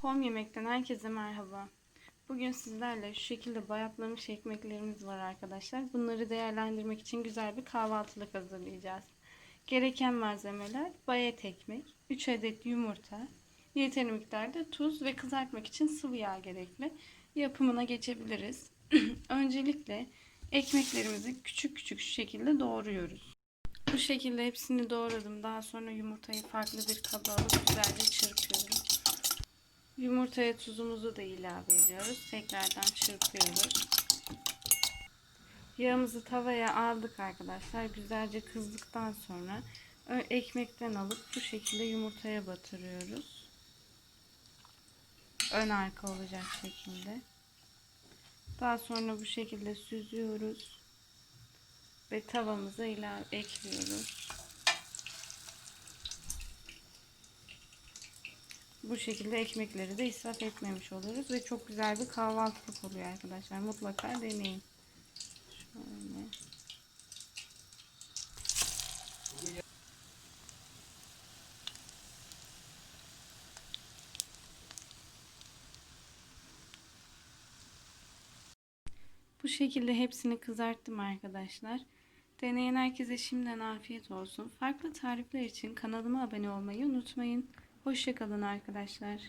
Home Yemek'ten herkese merhaba. Bugün sizlerle şu şekilde bayatlamış ekmeklerimiz var arkadaşlar. Bunları değerlendirmek için güzel bir kahvaltılık hazırlayacağız. Gereken malzemeler bayat ekmek, 3 adet yumurta, yeteri miktarda tuz ve kızartmak için sıvı yağ gerekli. Yapımına geçebiliriz. Öncelikle ekmeklerimizi küçük küçük şu şekilde doğruyoruz. Bu şekilde hepsini doğradım. Daha sonra yumurtayı farklı bir kaba alıp çırpıyorum. Yumurtaya tuzumuzu da ilave ediyoruz. Tekrardan çırpıyoruz. Yağımızı tavaya aldık arkadaşlar. Güzelce kızdıktan sonra ekmekten alıp bu şekilde yumurtaya batırıyoruz. Ön arka olacak şekilde. Daha sonra bu şekilde süzüyoruz ve tavamıza ilave ekliyoruz. Bu şekilde ekmekleri de israf etmemiş oluruz ve çok güzel bir kahvaltılık oluyor arkadaşlar. Mutlaka deneyin. Şöyle. Bu şekilde hepsini kızarttım arkadaşlar. Deneyen herkese şimdiden afiyet olsun. Farklı tarifler için kanalıma abone olmayı unutmayın. Hoşçakalın arkadaşlar.